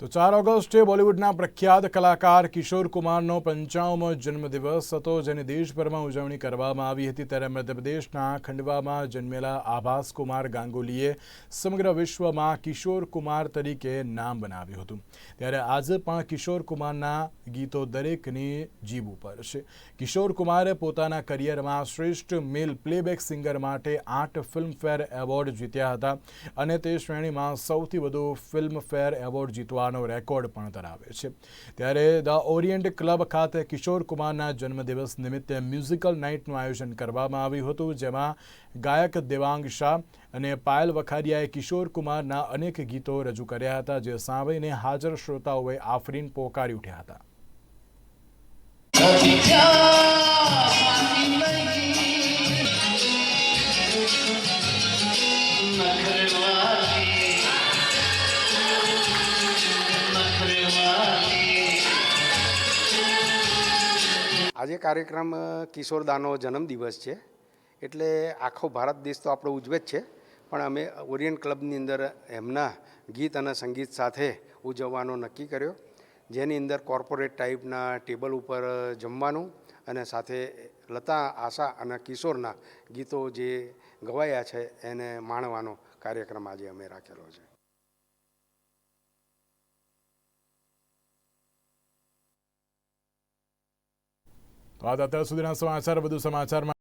તો ચાર ઓગસ્ટે બોલિવૂડના પ્રખ્યાત કલાકાર કિશોર કુમારનો પંચાવમો જન્મદિવસ હતો, જેની દેશભરમાં ઉજવણી કરવામાં આવી હતી. ત્યારે મધ્યપ્રદેશના ખંડવામાં જન્મેલા આભાસ કુમાર ગાંગુલીએ સમગ્ર વિશ્વમાં કિશોર કુમાર તરીકે નામ બનાવ્યું હતું. ત્યારે આજે પણ કિશોર કુમારના ગીતો દરેકની જીભ ઉપર છે. કિશોર કુમારે પોતાના કરિયરમાં શ્રેષ્ઠ મેલ પ્લેબેક સિંગર માટે આઠ ફિલ્મફેર એવોર્ડ જીત્યા હતા અને તે શ્રેણીમાં સૌથી વધુ ફિલ્મફેર એવોર્ડ જીતવાનો રેકોર્ડ પણ ધરાવે છે. ત્યારે ધ ઓરિયન્ટ ક્લબ ખાતે કિશોર કુમારના જન્મદિવસ નિમિત્તે મ્યુઝિકલ નાઇટનું આયોજન કરવામાં આવ્યું હતું, જેમાં ગાયક દેવાંગ શાહ અને પાયલ વખારિયાએ કિશોર કુમારના અનેક ગીતો રજૂ કર્યા હતા, જે સાંભળીને હાજર શ્રોતાઓએ આફરીન પોકારી ઉઠ્યા હતા. આજે કાર્યક્રમ કિશોરદાનો જન્મદિવસ છે. એટલે આખો ભારત દેશ તો આપણો ઉજવે જ છે. પણ અમે ઓરિયન્ટ ક્લબની અંદર એમના ગીત અને સંગીત સાથે ઉજવવાનો નક્કી કર્યો. જેની અંદર કોર્પોરેટ ટાઈપના ટેબલ ઉપર જમવાનું અને સાથે લતા, આશા અને કિશોરના ગીતો જે ગવાયા છે એને માણવાનો કાર્યક્રમ આજે અમે રાખેલો છે. તો આ અત્યાર સુધીના સમાચાર વધુ સમાચારમાં